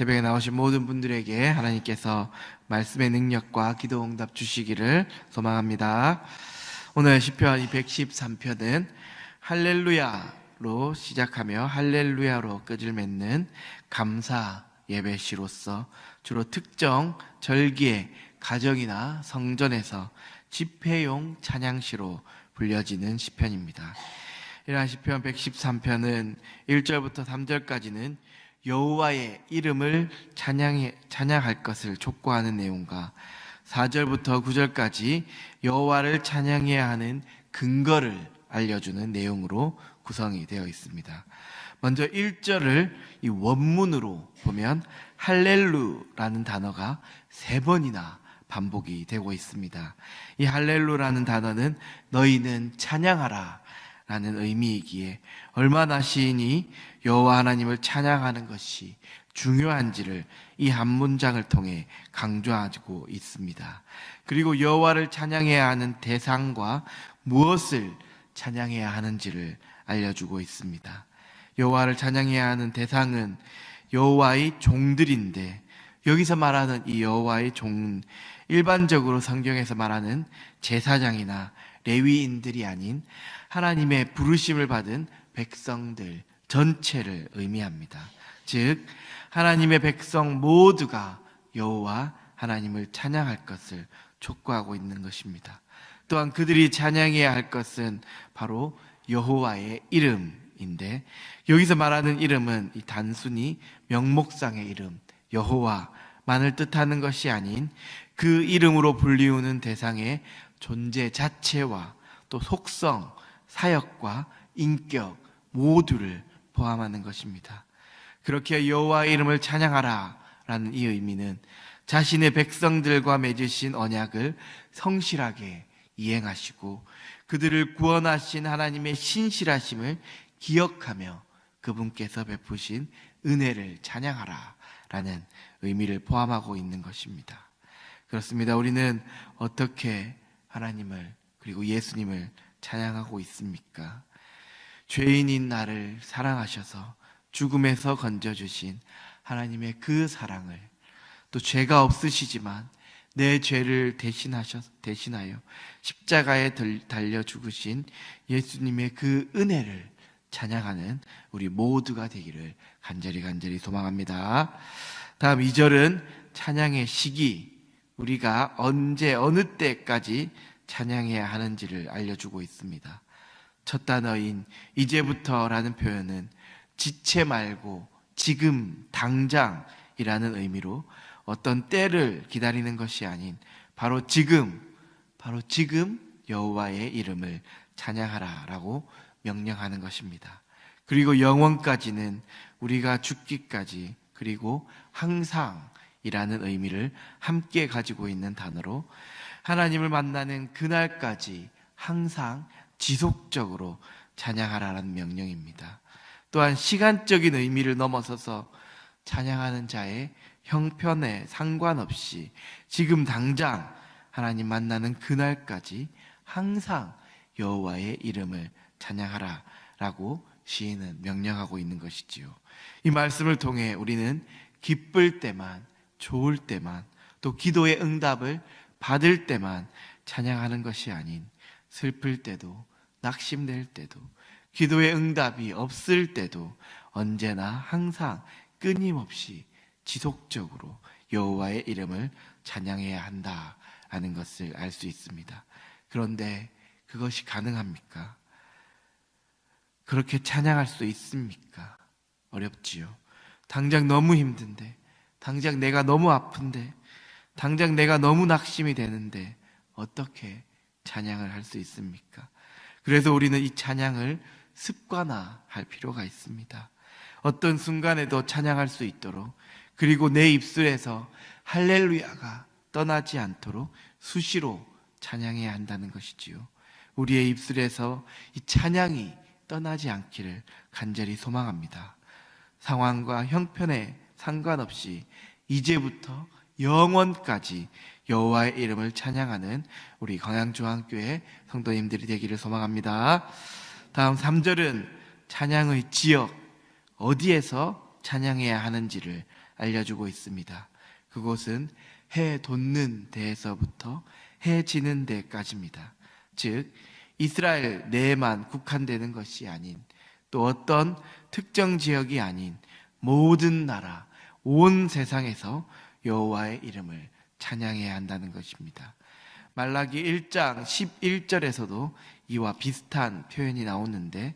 새벽에 나오신 모든 분들에게 하나님께서 말씀의 능력과 기도 응답 주시기를 소망합니다. 오늘 시편 213편은 할렐루야로 시작하며 할렐루야로 끝을 맺는 감사 예배시로서 주로 특정 절기의 가정이나 성전에서 집회용 찬양시로 불려지는 시편입니다. 이러한 시편 113편은 1절부터 3절까지는 여호와의 이름을 찬양해, 찬양할 것을 촉구하는 내용과 4절부터 9절까지 여호와를 찬양해야 하는 근거를 알려주는 내용으로 구성이 되어 있습니다. 먼저 1절을 이 원문으로 보면 할렐루라는 단어가 세 번이나 반복이 되고 있습니다. 이 할렐루라는 단어는 너희는 찬양하라 라는 의미이기에 얼마나 시인이 여호와 하나님을 찬양하는 것이 중요한지를 이 한 문장을 통해 강조하고 있습니다. 그리고 여호와를 찬양해야 하는 대상과 무엇을 찬양해야 하는지를 알려주고 있습니다. 여호와를 찬양해야 하는 대상은 여호와의 종들인데 여기서 말하는 이 여호와의 종은 일반적으로 성경에서 말하는 제사장이나 레위인들이 아닌 하나님의 부르심을 받은 백성들 전체를 의미합니다. 즉 하나님의 백성 모두가 여호와 하나님을 찬양할 것을 촉구하고 있는 것입니다. 또한 그들이 찬양해야 할 것은 바로 여호와의 이름인데 여기서 말하는 이름은 이 단순히 명목상의 이름 여호와만을 뜻하는 것이 아닌 그 이름으로 불리우는 대상의 존재 자체와 또 속성, 사역과 인격 모두를 포함하는 것입니다. 그렇게 여호와의 이름을 찬양하라라는 이 의미는 자신의 백성들과 맺으신 언약을 성실하게 이행하시고 그들을 구원하신 하나님의 신실하심을 기억하며 그분께서 베푸신 은혜를 찬양하라 라는 의미를 포함하고 있는 것입니다. 그렇습니다. 우리는 어떻게 하나님을 그리고 예수님을 찬양하고 있습니까? 죄인인 나를 사랑하셔서 죽음에서 건져주신 하나님의 그 사랑을 또 죄가 없으시지만 내 죄를 대신하셔 대신하여 십자가에 들- 달려 죽으신 예수님의 그 은혜를 찬양하는 우리 모두가 되기를 간절히 간절히 소망합니다. 다음 2절은 찬양의 시기 우리가 언제 어느 때까지 찬양해야 하는지를 알려주고 있습니다. 첫 단어인 이제부터라는 표현은 지체 말고 지금 당장이라는 의미로 어떤 때를 기다리는 것이 아닌 바로 지금 바로 지금 여호와의 이름을 찬양하라라고 명령하는 것입니다. 그리고 영원까지는 우리가 죽기까지 그리고 항상이라는 의미를 함께 가지고 있는 단어로 하나님을 만나는 그날까지 항상 지속적으로 찬양하라는 명령입니다. 또한 시간적인 의미를 넘어서서 찬양하는 자의 형편에 상관없이 지금 당장 하나님 만나는 그날까지 항상 여호와의 이름을 찬양하라 라고 시인은 명령하고 있는 것이지요. 이 말씀을 통해 우리는 기쁠 때만, 좋을 때만, 또 기도의 응답을 받을 때만 찬양하는 것이 아닌 슬플 때도, 낙심될 때도, 기도의 응답이 없을 때도 언제나 항상 끊임없이 지속적으로 여호와의 이름을 찬양해야 한다라는 것을 알 수 있습니다. 그런데 그것이 가능합니까? 그렇게 찬양할 수 있습니까? 어렵지요. 당장 너무 힘든데, 당장 내가 너무 아픈데, 당장 내가 너무 낙심이 되는데, 어떻게 찬양을 할 수 있습니까? 그래서 우리는 이 찬양을 습관화 할 필요가 있습니다. 어떤 순간에도 찬양할 수 있도록, 그리고 내 입술에서 할렐루야가 떠나지 않도록 수시로 찬양해야 한다는 것이지요. 우리의 입술에서 이 찬양이 떠나지 않기를 간절히 소망합니다. 상황과 형편에 상관없이 이제부터 영원까지 여호와의 이름을 찬양하는 우리 광양중앙교회 성도님들이 되기를 소망합니다. 다음 3절은 찬양의 지역 어디에서 찬양해야 하는지를 알려주고 있습니다. 그곳은 해 돋는 데에서부터 해 지는 데까지입니다. 즉 이스라엘 내에만 국한되는 것이 아닌 또 어떤 특정 지역이 아닌 모든 나라 온 세상에서 여호와의 이름을 찬양해야 한다는 것입니다. 말라기 1장 11절에서도 이와 비슷한 표현이 나오는데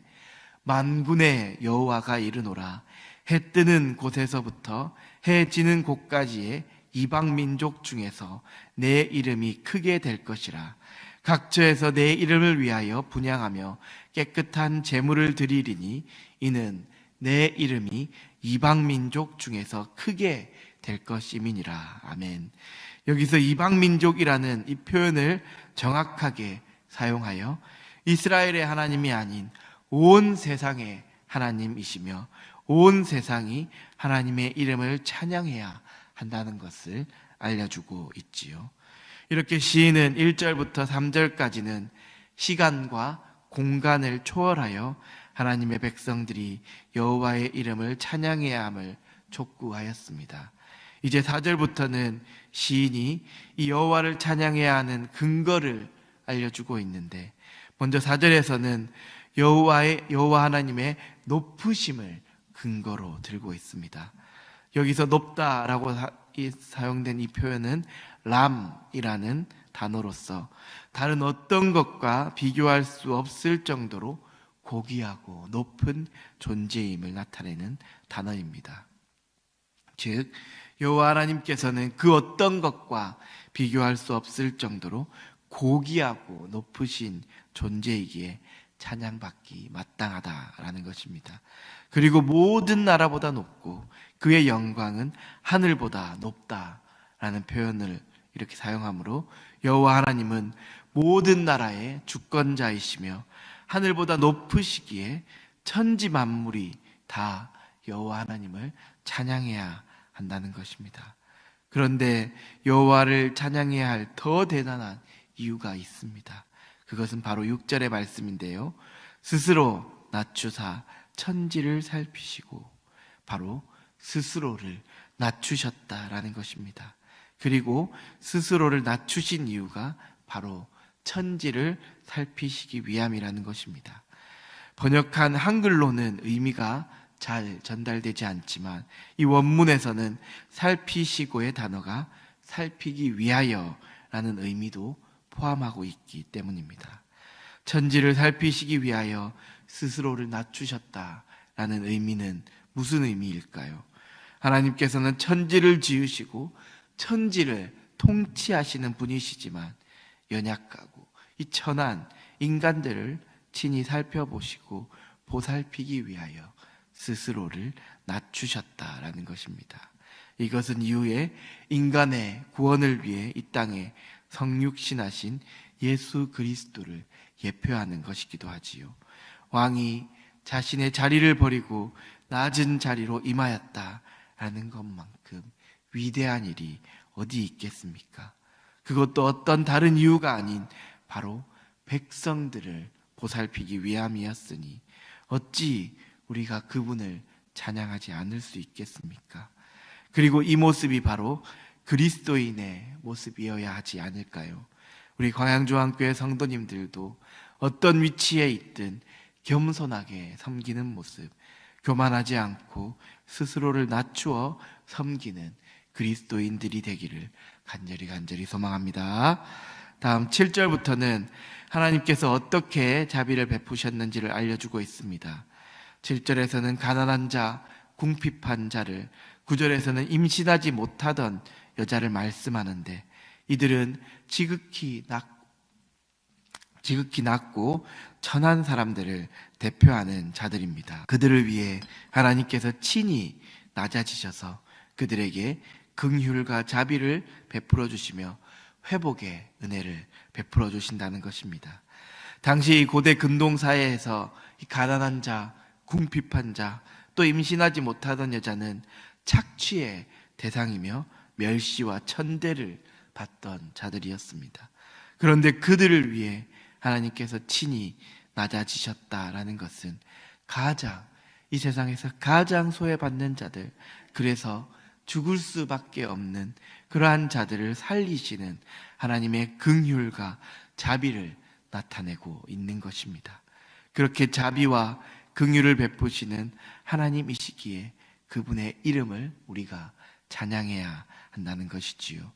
만군의 여호와가 이르노라 해 뜨는 곳에서부터 해 지는 곳까지의 이방 민족 중에서 내 이름이 크게 될 것이라 각처에서 내 이름을 위하여 분양하며 깨끗한 제물을 드리리니 이는 내 이름이 이방 민족 중에서 크게 될 것임이니라 아멘. 여기서 이방 민족이라는 이 표현을 정확하게 사용하여 이스라엘의 하나님이 아닌 온 세상의 하나님이시며 온 세상이 하나님의 이름을 찬양해야 한다는 것을 알려주고 있지요. 이렇게 시인은 1절부터 3절까지는 시간과 공간을 초월하여 하나님의 백성들이 여호와의 이름을 찬양해야 함을 촉구하였습니다. 이제 4절부터는 시인이 이 여호와를 찬양해야 하는 근거를 알려주고 있는데 먼저 4절에서는 여호와의 여호와 하나님의 높으심을 근거로 들고 있습니다. 여기서 높다라고 사용된 이 표현은 람이라는 단어로서 다른 어떤 것과 비교할 수 없을 정도로 고귀하고 높은 존재임을 나타내는 단어입니다. 즉 여호와 하나님께서는 그 어떤 것과 비교할 수 없을 정도로 고귀하고 높으신 존재이기에 찬양받기 마땅하다라는 것입니다. 그리고 모든 나라보다 높고 그의 영광은 하늘보다 높다라는 표현을 이렇게 사용하므로 여호와 하나님은 모든 나라의 주권자이시며 하늘보다 높으시기에 천지 만물이 다 여호와 하나님을 찬양해야 한다는 것입니다. 그런데 여호와를 찬양해야 할 더 대단한 이유가 있습니다. 그것은 바로 6절의 말씀인데요. 스스로 낮추사 천지를 살피시고 바로 스스로를 낮추셨다라는 것입니다. 그리고 스스로를 낮추신 이유가 바로 천지를 살피시기 위함이라는 것입니다. 번역한 한글로는 의미가 잘 전달되지 않지만 이 원문에서는 살피시고의 단어가 살피기 위하여라는 의미도 포함하고 있기 때문입니다. 천지를 살피시기 위하여 스스로를 낮추셨다라는 의미는 무슨 의미일까요? 하나님께서는 천지를 지으시고 천지를 통치하시는 분이시지만 연약하고 이 천한 인간들을 친히 살펴보시고 보살피기 위하여 스스로를 낮추셨다라는 것입니다. 이것은 이후에 인간의 구원을 위해 이 땅에 성육신하신 예수 그리스도를 예표하는 것이기도 하지요. 왕이 자신의 자리를 버리고 낮은 자리로 임하였다라는 것만큼 위대한 일이 어디 있겠습니까? 그것도 어떤 다른 이유가 아닌 바로 백성들을 보살피기 위함이었으니 어찌 우리가 그분을 찬양하지 않을 수 있겠습니까? 그리고 이 모습이 바로 그리스도인의 모습이어야 하지 않을까요? 우리 광양조항교회 성도님들도 어떤 위치에 있든 겸손하게 섬기는 모습, 교만하지 않고 스스로를 낮추어 섬기는 그리스도인들이 되기를 간절히 간절히 소망합니다. 다음 7절부터는 하나님께서 어떻게 자비를 베푸셨는지를 알려주고 있습니다. 7절에서는 가난한 자, 궁핍한 자를, 9절에서는 임신하지 못하던 여자를 말씀하는데 이들은 지극히 낙, 지극히 낮고 천한 사람들을 대표하는 자들입니다. 그들을 위해 하나님께서 친히 낮아지셔서 그들에게 긍휼과 자비를 베풀어 주시며 회복의 은혜를 베풀어 주신다는 것입니다. 당시 이 고대 근동 사회에서 이 가난한 자, 궁핍한 자, 또 임신하지 못하던 여자는 착취의 대상이며 멸시와 천대를 받던 자들이었습니다. 그런데 그들을 위해 하나님께서 친히 낮아지셨다라는 것은 가장 이 세상에서 가장 소외받는 자들 그래서 죽을 수밖에 없는 그러한 자들을 살리시는 하나님의 긍휼과 자비를 나타내고 있는 것입니다. 그렇게 자비와 긍휼을 베푸시는 하나님이시기에 그분의 이름을 우리가 찬양해야 한다는 것이지요.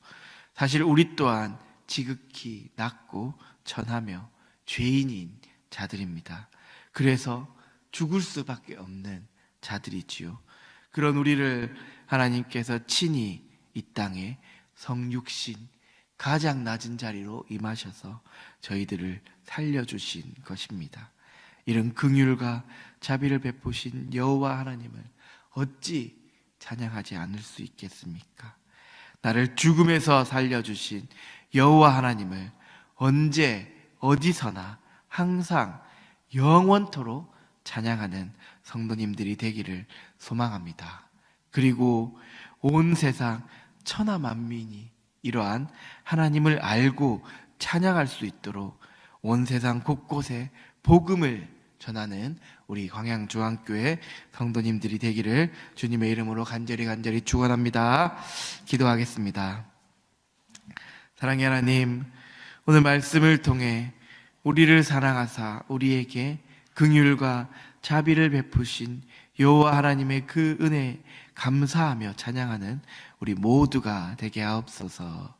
사실 우리 또한 지극히 낮고 천하며 죄인인 자들입니다. 그래서 죽을 수밖에 없는 자들이지요. 그런 우리를 하나님께서 친히 이 땅에 성육신 가장 낮은 자리로 임하셔서 저희들을 살려주신 것입니다. 이런 긍휼과 자비를 베푸신 여호와 하나님을 어찌 찬양하지 않을 수 있겠습니까? 나를 죽음에서 살려주신 여호와 하나님을 언제 어디서나 항상 영원토록 찬양하는 성도님들이 되기를 소망합니다. 그리고 온 세상 천하 만민이 이러한 하나님을 알고 찬양할 수 있도록 온 세상 곳곳에 복음을 전하는 우리 광양중앙교회 성도님들이 되기를 주님의 이름으로 간절히 간절히 축원합니다. 기도하겠습니다. 사랑의 하나님, 오늘 말씀을 통해 우리를 사랑하사 우리에게 긍휼과 자비를 베푸신 여호와 하나님의 그 은혜 감사하며 찬양하는 우리 모두가 되게 하옵소서.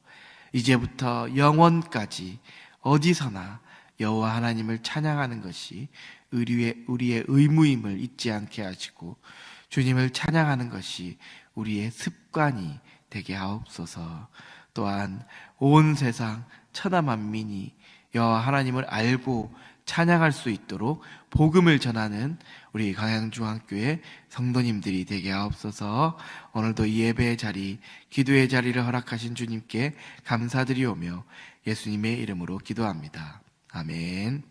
이제부터 영원까지 어디서나 여호와 하나님을 찬양하는 것이 우리의 우리의 의무임을 잊지 않게 하시고 주님을 찬양하는 것이 우리의 습관이 되게 하옵소서. 또한 온 세상 천하 만민이 여호와 하나님을 알고 찬양할 수 있도록 복음을 전하는 우리 강양중앙교회 성도님들이 되게 하옵소서. 오늘도 이 예배의 자리, 기도의 자리를 허락하신 주님께 감사드리오며 예수님의 이름으로 기도합니다. 아멘.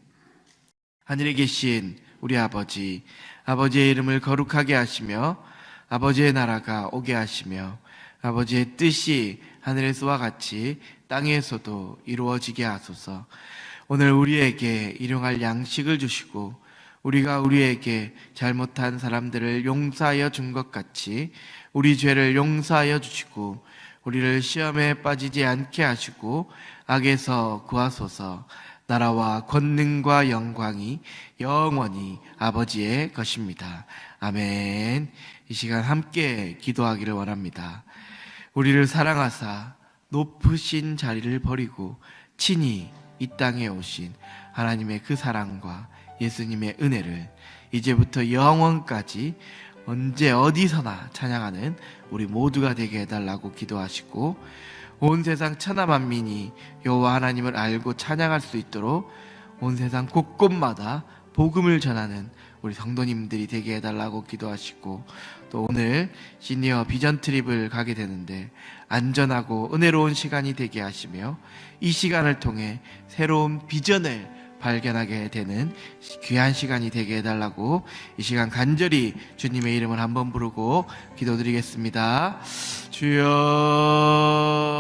하늘에 계신 우리 아버지, 아버지의 이름을 거룩하게 하시며 아버지의 나라가 오게 하시며 아버지의 뜻이 하늘에서와 같이 땅에서도 이루어지게 하소서. 오늘 우리에게 일용할 양식을 주시고 우리가 우리에게 잘못한 사람들을 용서하여 준 것 같이 우리 죄를 용서하여 주시고 우리를 시험에 빠지지 않게 하시고 악에서 구하소서. 나라와 권능과 영광이 영원히 아버지의 것입니다. 아멘. 이 시간 함께 기도하기를 원합니다. 우리를 사랑하사 높으신 자리를 버리고 친히 이 땅에 오신 하나님의 그 사랑과 예수님의 은혜를 이제부터 영원까지 언제 어디서나 찬양하는 우리 모두가 되게 해달라고 기도하시고 온 세상 천하 만민이 여호와 하나님을 알고 찬양할 수 있도록 온 세상 곳곳마다 복음을 전하는 우리 성도님들이 되게 해달라고 기도하시고 또 오늘 시니어 비전 트립을 가게 되는데 안전하고 은혜로운 시간이 되게 하시며 이 시간을 통해 새로운 비전을 발견하게 되는 귀한 시간이 되게 해달라고 이 시간 간절히 주님의 이름을 한번 부르고 기도드리겠습니다. 주여